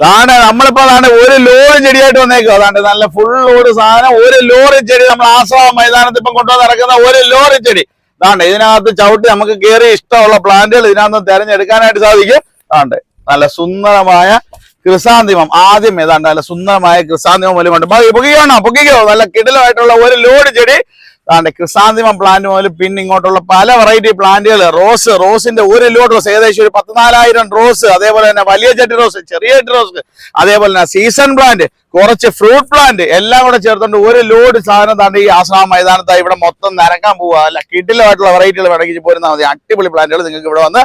അതാണ് നമ്മളിപ്പോ അതാണ് ഒരു ലോറി ചെടിയായിട്ട് വന്നേക്കും അതാണ്ട് നല്ല ഫുൾ ലോഡ് സാധനം. ഒരു ലോറി ചെടി നമ്മൾ ആസ്വാദ മൈതാനത്ത് ഇപ്പം കൊണ്ടുവന്ന് നടക്കുന്ന ഒരു ലോറി ചെടി. അതാണ്ട് ഇതിനകത്ത് ചവിട്ടി നമുക്ക് കയറി ഇഷ്ടമുള്ള പ്ലാന്റുകൾ ഇതിനകത്ത് തിരഞ്ഞെടുക്കാനായിട്ട് സാധിക്കും. അതാണ്ട് നല്ല സുന്ദരമായ ക്രിസാന്തിമം. ആദ്യം ഏതാണ്ട് നല്ല സുന്ദരമായ ക്രിസാന്തിമം മൂലം കൊണ്ട് പൊക്കിക്കോണോ പൊക്കിക്കോ. നല്ല കിടിലമായിട്ടുള്ള ഒരു ലോഡ് ചെടി. അതാണ്ട് ക്രിസാന്തിമം പ്ലാന്റ് മുതൽ പിന്നെ ഇങ്ങോട്ടുള്ള പല വെറൈറ്റി പ്ലാന്റുകൾ റോസ് റോസിന്റെ ഒരു ലോഡ് റോസ് ഏകദേശം ഒരു പത്തിനാലായിരം റോസ് അതേപോലെ തന്നെ വലിയ ചെട്ടി റോസ് ചെറിയ ചെട്ടി റോസ് അതേപോലെ തന്നെ സീസൺ പ്ലാന്റ് കുറച്ച് ഫ്രൂട്ട് പ്ലാന്റ് എല്ലാം കൂടെ ചേർത്തുകൊണ്ട് ഒരു ലോഡ് സാധനം താണ്ട് ഈ ആശ്രമ മൈതാനത്തായി ഇവിടെ മൊത്തം നിരക്കാൻ പോവുക അല്ല കിട്ടിലായിട്ടുള്ള വെറൈറ്റികൾ വേണമെങ്കിൽ പോരുന്ന മതി. അടിപൊളി പ്ലാന്റുകൾ നിങ്ങൾക്ക് ഇവിടെ വന്ന്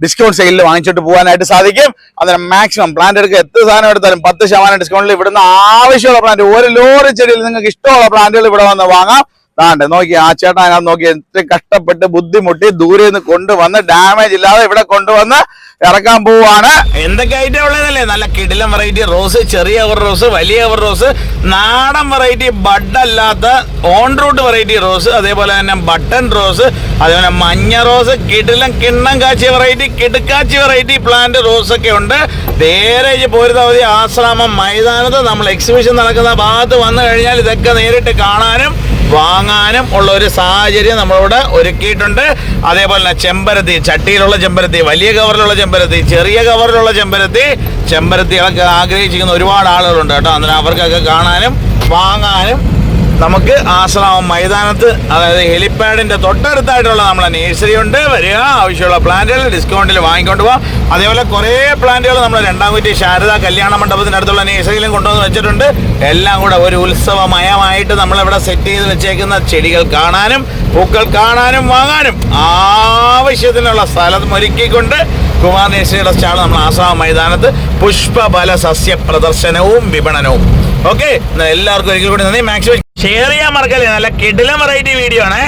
ഡിസ്കൗണ്ട് സെയിലിൽ വാങ്ങിച്ചിട്ട് പോകാനായിട്ട് സാധിക്കും. അതിന് മാക്സിമം പ്ലാന്റ് എടുക്കുക എത്ര സാധനം എടുത്താലും പത്ത് ശതമാനം ഡിസ്കൗണ്ടിൽ ഇവിടുന്ന് ആവശ്യമുള്ള പ്ലാന്റ് ഒരു ലോഡ് ചെടിയിൽ നിങ്ങൾക്ക് ഇഷ്ടമുള്ള പ്ലാന്റുകൾ ഇവിടെ വന്ന് വാങ്ങാം. താണ്ട് നോക്കി ആ ചേട്ടാ അതിനകത്ത് നോക്കി എത്ര കഷ്ടപ്പെട്ട് ബുദ്ധിമുട്ടി ദൂരെ നിന്ന് കൊണ്ടുവന്ന് ഡാമേജ് ഇല്ലാതെ ഇവിടെ കൊണ്ടുവന്ന് ഇറക്കാൻ പോവാണ്. എന്തൊക്കെ ഐറ്റം ഉള്ളതല്ലേ? നല്ല കിടിലം വെറൈറ്റി റോസ് ചെറിയ അവർ റോസ് വലിയ അവർ റോസ് നാടൻ വെറൈറ്റി ബഡ് അല്ലാത്ത ഓൺ റൂട്ട് വെറൈറ്റി റോസ് അതേപോലെ തന്നെ ബട്ടൺ റോസ് അതേപോലെ മഞ്ഞ റോസ് കിടിലം കിണ്ണം കാച്ചി വെറൈറ്റി കിടുക്കാച്ചി വെറൈറ്റി പ്ലാന്റ് റോസ് ഒക്കെ ഉണ്ട്. നേരെ ഈ പോരുതാവതി ആശ്രാമം മൈതാനത്ത് നമ്മൾ എക്സിബിഷൻ നടക്കുന്ന ഭാഗത്ത് വന്നു കഴിഞ്ഞാൽ ഇതൊക്കെ നേരിട്ട് കാണാനും വാങ്ങാനും ഉള്ള ഒരു സാഹചര്യം നമ്മളിവിടെ ഒരുക്കിയിട്ടുണ്ട്. അതേപോലെ തന്നെ ചെമ്പരത്തി ചട്ടിയിലുള്ള ചെമ്പരത്തി വലിയ കവറിലുള്ള ചെമ്പരത്തി ചെറിയ കവറിലുള്ള ചെമ്പരത്തി. ചെമ്പരത്തികളൊക്കെ ആഗ്രഹിച്ചിരിക്കുന്ന ഒരുപാട് ആളുകളുണ്ട് കേട്ടോ. അന്നേരം അവർക്കൊക്കെ കാണാനും വാങ്ങാനും നമുക്ക് ആശ്രമം മൈതാനത്ത് അതായത് ഹെലിപ്പാഡിന്റെ തൊട്ടടുത്തായിട്ടുള്ള നമ്മളെ നേഴ്സറി ഉണ്ട് വരിക. ആവശ്യമുള്ള പ്ലാന്റുകൾ ഡിസ്കൗണ്ടിൽ വാങ്ങിക്കൊണ്ട് പോകാം അതേപോലെ കുറേ പ്ലാന്റുകൾ നമ്മൾ രണ്ടാം കുറ്റി ശാരദ കല്യാണ മണ്ഡപത്തിനടുത്തുള്ള നേഴ്സറിയിലും കൊണ്ടുവന്ന് വെച്ചിട്ടുണ്ട്. എല്ലാം കൂടെ ഒരു ഉത്സവമയമായിട്ട് നമ്മളിവിടെ സെറ്റ് ചെയ്ത് വെച്ചേക്കുന്ന ചെടികൾ കാണാനും പൂക്കൾ കാണാനും വാങ്ങാനും ആവശ്യത്തിനുള്ള സ്ഥലം ഒരുക്കിക്കൊണ്ട് കുമാർ നേഴ്സറിയുടെ സ്റ്റാൾ നമ്മൾ ആസാം മൈതാനത്ത് പുഷ്പബല സസ്യ പ്രദർശനവും വിപണനവും ഓക്കെ എല്ലാവർക്കും ഒരിക്കൽ കൂടി നന്ദി. മാക്സിമം ഷെയർ ചെയ്യാൻ മറക്കല്ലേ? നല്ല കിടിലം വെറൈറ്റി വീഡിയോ ആണ്.